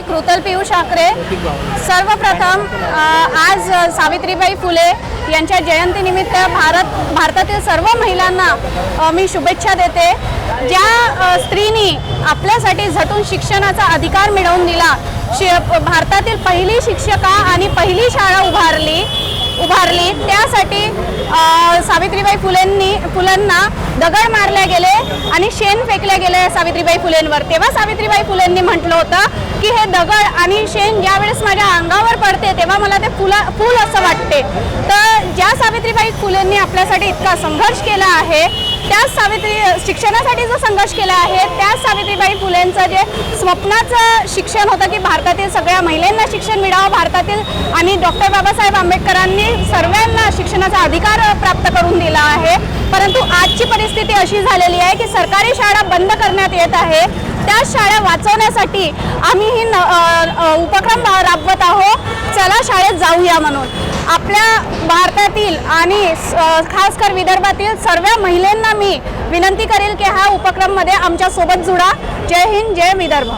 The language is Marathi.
मी कृतल पियुष आकरे. सर्वप्रथम आज सावित्रीबाई फुले यांच्या जयंतीनिमित्त भारत भारतातील सर्व महिलांना मी शुभेच्छा देते. ज्या स्त्रीनी आपल्यासाठी झटून शिक्षणाचा अधिकार मिळवून दिला शि भारतातील पहिली शिक्षका आणि पहिली शाळा उभारली उभारली त्यासाठी सावित्रीबाई फुलेंनी फुलांना दगड मारले गेले आणि शेण फेकले गेले सावित्रीबाई फुलेंवर. तेव्हा सावित्रीबाई फुलेंनी म्हटलं होतं की हे दगड आणि शेण ज्यावेळेस माझ्या अंगावर पडते तेव्हा मला ते फुला फूल असं वाटते. तर ज्या सावित्रीबाई फुलेंनी आपल्यासाठी इतका संघर्ष केला आहे त्याच सावित्री शिक्षणासाठी जो संघर्ष केला आहे त्याच सावित्रीबाई फुलेंचं जे स्वप्नाचं शिक्षण होतं की भारतातील सगळ्या महिलांना शिक्षण मिळावं भारतातील आणि डॉक्टर बाबासाहेब आंबेडकरांनी सर्वांना शिक्षणाचा अधिकार प्राप्त करून दिला आहे. परंतु आजची परिस्थिती अशी झालेली आहे की सरकारी शाळा बंद करण्यात येत आहे. त्या शाळा वाचवण्यासाठी आम्ही ही न- उपक्रम राबवत आहोत. चला शाळेत जाऊया म्हणून. आपल्या भारतातील आणि स- खास कर विदर्भातील सर्व महिलांना मी विनंती करेल की हा उपक्रममध्ये आमच्यासोबत जुडा. जय हिंद जय विदर्भ.